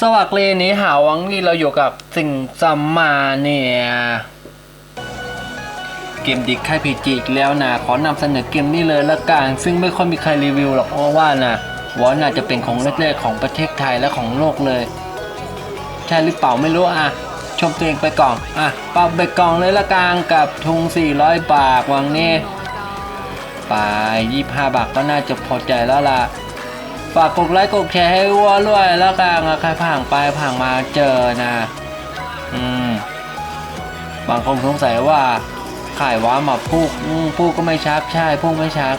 สวัสดีนี้หาวังนี่เราอยู่กับสิ่งซัมมาเนี่ย เกมดิกค่ายพีจีอีกแล้วนะ ขอนำเสนอเกมนี้เลยละกัน ซึ่งไม่ค่อยมีใครรีวิวหรอกเพราะว่านะวอน่าจจะเป็นของแรกๆของประเทศไทยและของโลกเลย ใช่หรือเปล่าไม่รู้อะ ชมตัวเองไปก่อนอะเป่าเบกกล่องเลยละกันกับทุง 400 บาทวังนี้ไป25 บาทก็น่าจะพอใจแล้วล่ะ ฝากกดไลค์กดแชร์ให้วัวด้วยแล้วกันนะใครผ่านไปผ่านมาเจอนะอืมบางคนสงสัยว่าขายว้ามาพูกพูกก็ไม่ชักใช่พูกไม่ชัก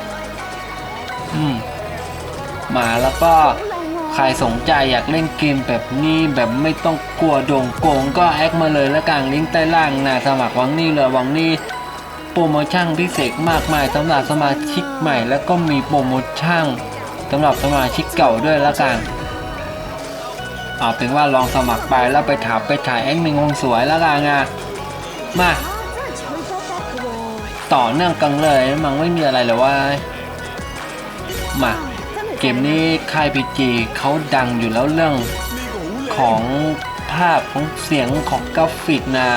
อืมมาแล้วก็ใครสนใจอยากเล่นเกมแบบนี้แบบไม่ต้องกลัวโดงโกงก็แอดมาเลยแล้วกันลิงก์ใต้ล่างนะสมัครวังนี่เลยวังนี่โปรโมชั่นพิเศษมากมายสำหรับสมาชิกใหม่ แล้วก็มีโปรโมชั่น สำหรับสมาชิกเก่าด้วยแล้วกัน เอาเป็นว่าลองสมัครไปแล้วไปถามไปถ่ายแอดมินคงสวยล้วกันอะมา ต่อเนื่องกันเลยมันไม่มีอะไรเลยว่า มาเกมนี้ค่ายพีจีเขาดังอยู่แล้วเรื่องของภาพของเสียงของกราฟิกนะ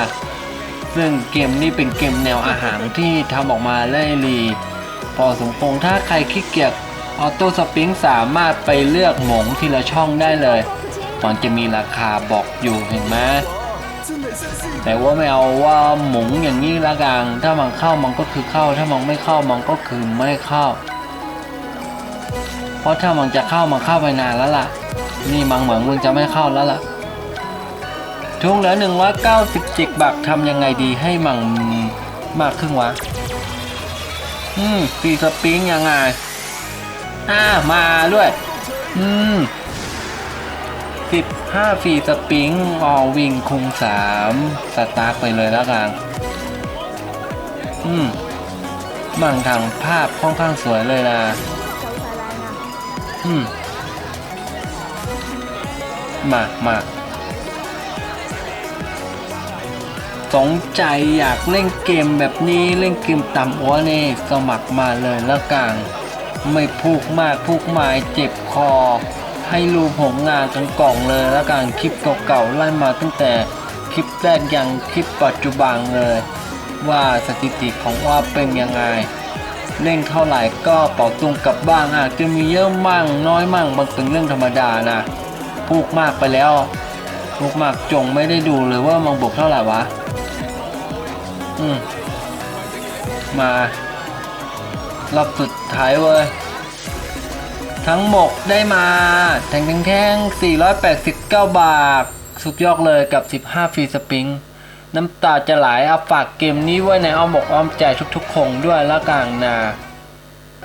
ซึ่งเกมนี้เป็นเกมแนวอาหารที่ทำออกมาไล่ลีพอสมควรถ้าใครขี้เกียจ ออโต้สปริงสามารถไปเลือกหมงทีละช่องได้เลยมันจะมีราคาบอกอยู่เห็นไหมแต่ว่าไม่เอาว่าหมงอย่างนี้ละกันถ้ามันเข้ามันก็คือเข้า ถ้ามันไม่เข้ามันก็คือไม่เข้า เพราะถ้ามันจะเข้ามันเข้าไปนานแล้วล่ะ นี่มันเหมือนมึงจะไม่เข้าแล้วล่ะทุงเหลือหนึ่งร้อยเก้าสิบจิกบักทำยังไงดีให้มันมากขึ้นวะ อืมฟรีสปริงยังไง อ่ามาด้วย อืมสิบห้าฟรีสปริงออวิงคุงสามสตาร์ทไปเลยแล้วกันอืมมั่งทางภาพค่อนข้างสวยเลยนะ อืม มามาสนใจอยากเล่นเกมแบบนี้เล่นเกมต่ำอัวนี่สมัครมาเลยแล้วกัน ไม่พูกมากพูกหมายเจ็บคอ ให้รูผลงานกันกล่องเลยแล้วกันคลิปเก่าๆไล่มาตั้งแต่คลิปแรกยังคลิปปัจจุบันเลย ว่าสถิติของว่าเป็นยังไง เล่นเท่าไหร่ก็เป่าตุงกลับบ้างอาจจะมีเยอะมั่งน้อยมั่งมันเป็นเรื่องธรรมดานะพูกมากไปแล้วพูกมากจงไม่ได้ดูเลยว่ามันบกเท่าไหร่วะ อืมมา รอบสุดท้ายเว้ย ทั้งหมดได้มาแทงแทงแทง489 บาท สุดยอดเลยกับ 15 ฟรีสปริง น้ำตาจะไหลเอาฝากเกมนี้ไว้ในอ้อมอกอ้อมใจทุกๆคนด้วยละกันนะ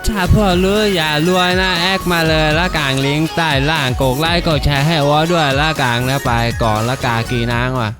ถ้าพวกรู้อย่ารวยนะแอคมาเลยละกางลิงก์ใต้ล่างกดไลค์กดแชร์ให้วอด้วยละกางนะไปก่อนละกากีนางว่ะ